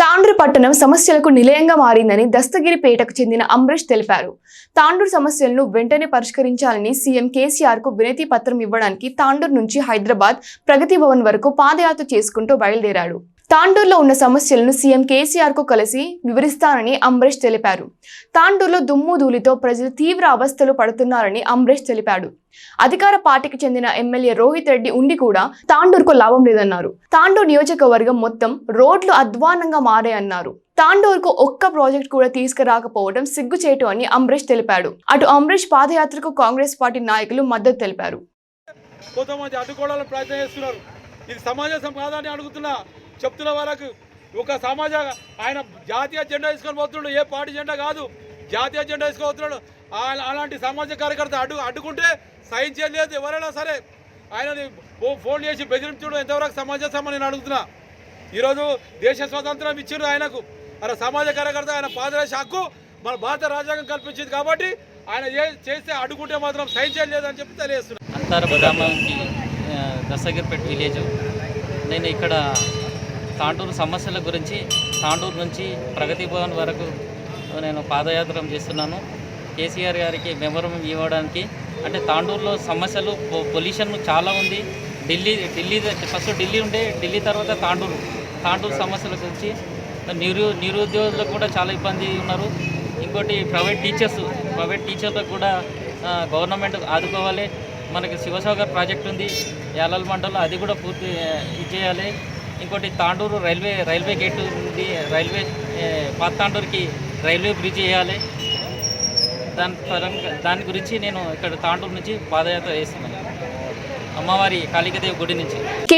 తాండూరు పట్టణం సమస్యలకు నిలయంగా మారిందని దస్తగిరిపేటకు చెందిన అంబరీష్ తెలిపారు. తాండూరు సమస్యలను వెంటనే పరిష్కరించాలని సీఎం కేసీఆర్కు వినతి పత్రం ఇవ్వడానికి తాండూరు నుంచి హైదరాబాద్ ప్రగతి భవన్ వరకు పాదయాత్ర చేసుకుంటూ బయలుదేరాడు. తాండూరులో ఉన్న సమస్యలను సీఎం కేసీఆర్కు కలిసి వివరిస్తానని అంబరీష్ తెలిపారు. తాండూరులో దుమ్ము ధూళితో ప్రజలు తీవ్ర అవస్థలు పడుతున్నారని అంబరీష్ తెలిపాడు. అధికార పార్టీకి చెందిన ఎమ్మెల్యే రోహిత్ రెడ్డి ఉండి కూడా తాండూరుకు లాభం లేదన్నారు. తాండూరు నియోజకవర్గం మొత్తం రోడ్లు అధ్వానంగా మారాయన్నారు. తాండూరుకు ఒక్క ప్రాజెక్ట్ కూడా తీసుకురాకపోవడం సిగ్గుచేటు అని అంబరీష్ తెలిపాడు. అటు అంబరీష్ పాదయాత్రకు కాంగ్రెస్ పార్టీ నాయకులు మద్దతు తెలిపారు. కొంతమంది అడ్డుకోవడానికి ప్రయత్నం చేస్తున్నారు. ఇది సమాజం కాదని అడుగుతున్నా. చెప్తున్న వాళ్ళకు ఒక సమాజ ఆయన జాతీయ జెండా తీసుకొని పోతున్నాడు. ఏ పార్టీ జెండా కాదు. జాతీయ జెండా తీసుకుపోతున్నాడు అలాంటి సమాజ కార్యకర్త అడ్డు అడ్డుకుంటే సహించేది లేదు ఎవరైనా సరే ఆయనని ఫోన్ చేసి బెదిరించడం. ఎంతవరకు సమాజం నేను అడుగుతున్నా? ఈరోజు దేశ స్వాతంత్రం ఇచ్చిండ్రు ఆయనకు. ఆయన సమాజ కార్యకర్త ఆయన పాదరేశ హక్కు మన భారత రాజ్యాంగం కల్పించింది కాబట్టి ఆయన ఏ- చేస్తే అడ్డుకుంటే మాత్రం సహించేది లేదని చెప్పి తెలియజేస్తున్నాను అంతార గ్రామానికి ఆ, విలేజ్. నేను ఇక్కడ తాండూరు సమస్యల గురించి తాండూరు నుంచి ప్రగతి భవన్ వరకు నేను పాదయాత్ర చేస్తున్నాను. కేసీఆర్ గారికి మెమరం ఇవ్వడానికి అంటే తాండూరులో సమస్యలు పొ- పొల్యూషన్ చాలా ఉంది. ఢిల్లీ ఢిల్లీ ఫస్ట్ ఢిల్లీ ఉండే ఢిల్లీ తర్వాత తాండూరు. తాండూరు సమస్యల గురించి నిరు నిరుద్యోగులకు కూడా చాలా ఇబ్బంది ఉన్నారు. ఇంకోటి ప్రైవేట్ టీచర్స్ ప్రైవేట్ టీచర్లకు కూడా గవర్నమెంట్ ఆదుకోవాలి. మనకి శివసాగర్ ప్రాజెక్ట్ ఉంది. యాలల్ మండలం అది కూడా పూర్తి ఇచ్చేయాలి. ఇది చేయాలి ఇంకోటి తాండూరు రైల్వే రైల్వే గేట్ ఉంది. రైల్వే పాత తాండూరుకి రైల్వే బ్రిడ్జ్ వేయాలి. దాని పరంగా దాని గురించి నేను ఇక్కడ తాండూరు నుంచి పాదయాత్ర చేస్తున్నాను. అమ్మవారి కాళికదేవి గుడి నుంచి.